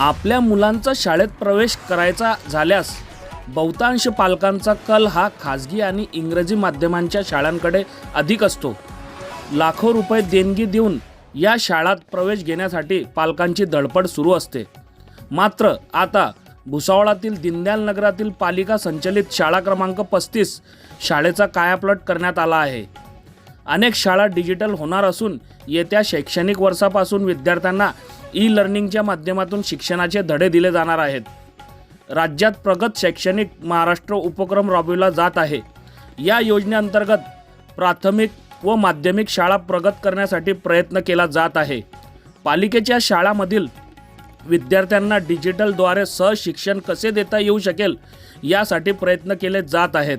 आपल्या मुलांचा शाळेत प्रवेश करायचा झाल्यास बहुतांश पालकांचा कल हा खाजगी आणि इंग्रजी माध्यमांच्या शाळांकडे अधिक असतो. लाखो रुपये देणगी देऊन या शाळात प्रवेश घेण्यासाठी पालकांची धडपड सुरू असते. मात्र आता भुसावळातील दिनदयाल नगरातील पालिका संचलित शाळा क्रमांक पस्तीस शाळेचा कायापलट करण्यात आला आहे. अनेक शाळा डिजिटल होणार असून येत्या शैक्षणिक वर्षापासून विद्यार्थ्यांना ई लर्निंगच्या माध्यमातून शिक्षणाचे धडे दिले जाणार आहेत. राज्यात प्रगत शैक्षणिक महाराष्ट्र उपक्रम राबविला जात आहे. या योजनेअंतर्गत प्राथमिक व माध्यमिक शाळा प्रगत करण्यासाठी प्रयत्न केला जात आहे. पालिकेच्या शाळामधील विद्यार्थ्यांना डिजिटलद्वारे सहशिक्षण कसे देता येऊ शकेल यासाठी प्रयत्न केले जात आहेत.